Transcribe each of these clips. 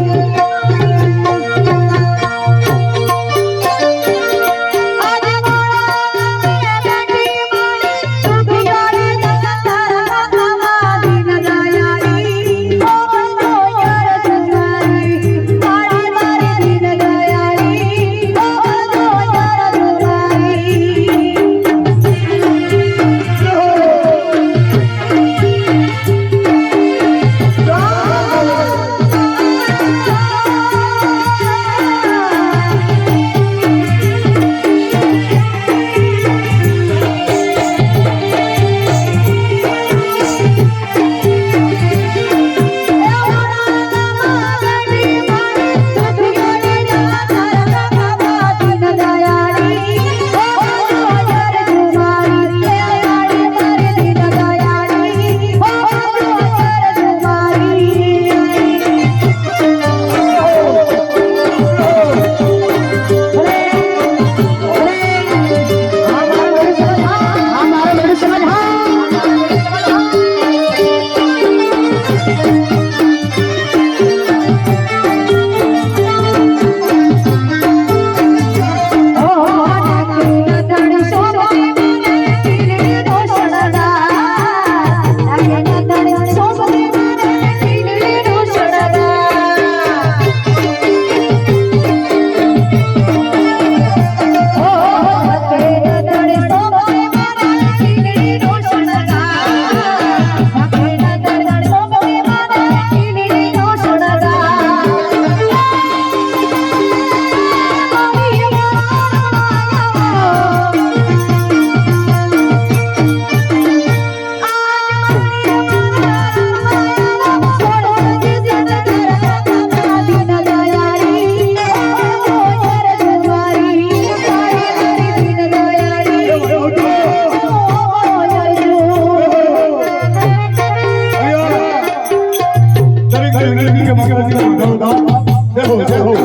Música Oh.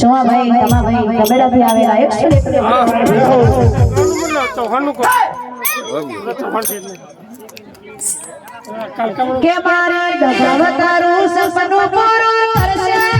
Somabhai તમાભાઈ કમેડાથી આવેલા એકસો એક કે મારે દગાવતારું સપનું પૂરું કરશે?